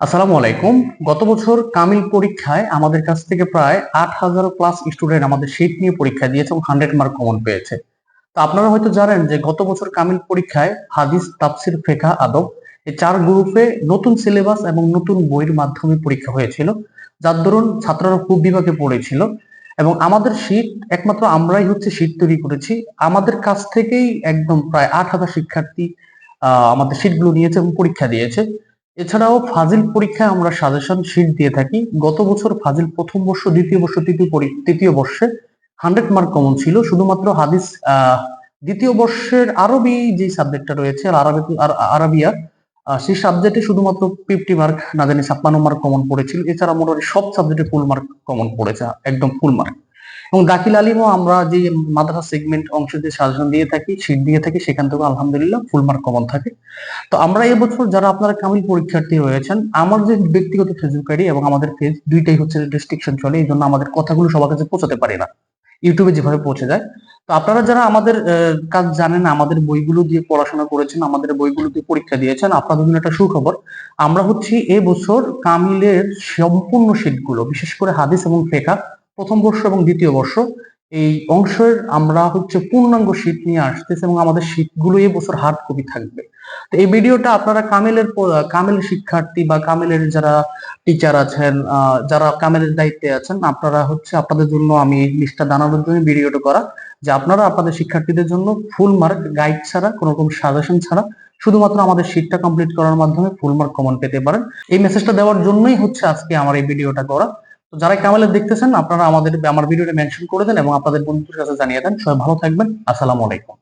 আসসালামু আলাইকুম। গত বছর কামিল পরীক্ষায় আমাদের কাছ থেকে প্রায় আট হাজার প্লাস স্টুডেন্ট আমাদের শীট নিয়ে পরীক্ষা দিয়েছে এবং হান্ড্রেড মার্ক কমন পেয়েছে। তো আপনারা হয়তো জানেন যে গত বছর কামিল পরীক্ষায় হাদিস, তাফসির ফেকা আদব এই চার গ্রুপে নতুন সিলেবাস এবং নতুন বইয়ের মাধ্যমে পরীক্ষা হয়েছিল, যার দরুন ছাত্ররা খুব বিভাগে পড়েছিল এবং আমাদের শীট একমাত্র আমরাই হচ্ছে শীট তৈরি করেছি। আমাদের কাছ থেকেই একদম প্রায় আট হাজার শিক্ষার্থী আমাদের শীটগুলো নিয়েছে এবং পরীক্ষা দিয়েছে। এছাড়াও ফাজিল পরীক্ষায় আমরা সাজেশন শিট দিয়ে থাকি। গত বছর ফাজিল প্রথম বর্ষ, দ্বিতীয় বর্ষ, তৃতীয় তৃতীয় বর্ষে হান্ড্রেড মার্ক কমন ছিল। শুধুমাত্র হাদিস দ্বিতীয় বর্ষের আরবি যে সাবজেক্টটা রয়েছে, আর আরবি, আর আরাবিয়া সেই সাবজেক্টে শুধুমাত্র ফিফটি মার্ক না জানি ছাপ্পান্ন মার্ক কমন পড়েছিল। এছাড়া মোটামুটি সব সাবজেক্টে ফুল মার্ক কমন পড়েছে, একদম ফুল মার্ক এবং দাখিল আলিমও আমরা যে মাদ্রাসা সেগমেন্ট অংশ দিয়ে সাজেশন দিয়ে থাকি সিট দিয়ে থাকি, সেখান থেকে আলহামদুলিল্লাহ ফুল মার্ক কমন থাকে। তো আমরা এবছর যারা আপনারা কামিল পরীক্ষার্থী রয়েছেন, আমার যে ব্যক্তিগত ফেসবুক আইডি এবং আমাদের পেজ দুইটাই হচ্ছে রেস্ট্রিকশন চলে, এই জন্য আমাদের কথাগুলো সবার কাছে পৌঁছাতে পারি না। ইউটিউবে যেভাবে পৌঁছে যায়। তো আপনারা যারা আমাদের কাজ জানেন আমাদের বইগুলো দিয়ে পড়াশোনা করেছেন, আমাদের বইগুলো দিয়ে পরীক্ষা দিয়েছেন, আপনাদের জন্য একটা সুখবর, আমরা হচ্ছি এবছর কামিলের সম্পূর্ণ শীটগুলো বিশেষ করে হাদিস এবং ফেকা প্রথম বর্ষ এবং দ্বিতীয় বর্ষ, এই অংশের আমরা হচ্ছে পূর্ণাঙ্গ শীত নিয়ে আসতেছি এবং আমাদের শীটগুলো এই বছর হার্ড কপি থাকবে। তো এই ভিডিওটা আপনারা কামেলের কামেল শিক্ষার্থী বা কামেলের যারা টিচার আছেন যারা কামেলের দায়িত্বে আছেন, আপনারা হচ্ছে আপনাদের জন্য আমি এই লিস্টটা জানানোর জন্য ভিডিওটা করা, যে আপনারা আপনাদের শিক্ষার্থীদের জন্য ফুল মার্ক গাইড ছাড়া, কোনো রকম সাজেশন ছাড়া, শুধুমাত্র আমাদের শীটটা কমপ্লিট করার মাধ্যমে ফুল মার্ক কমন পেতে পারেন। এই মেসেজটা দেওয়ার জন্যই হচ্ছে আজকে আমার এই ভিডিওটা করা। তো যারা কামালের দেখতেছেন, আপনারা আমাদের, আমার ভিডিওটা মেনশন করে দেন এবং আপনাদের বন্ধুদের কাছে জানিয়ে দেন। সবাই ভালো থাকবেন। আসসালামু আলাইকুম।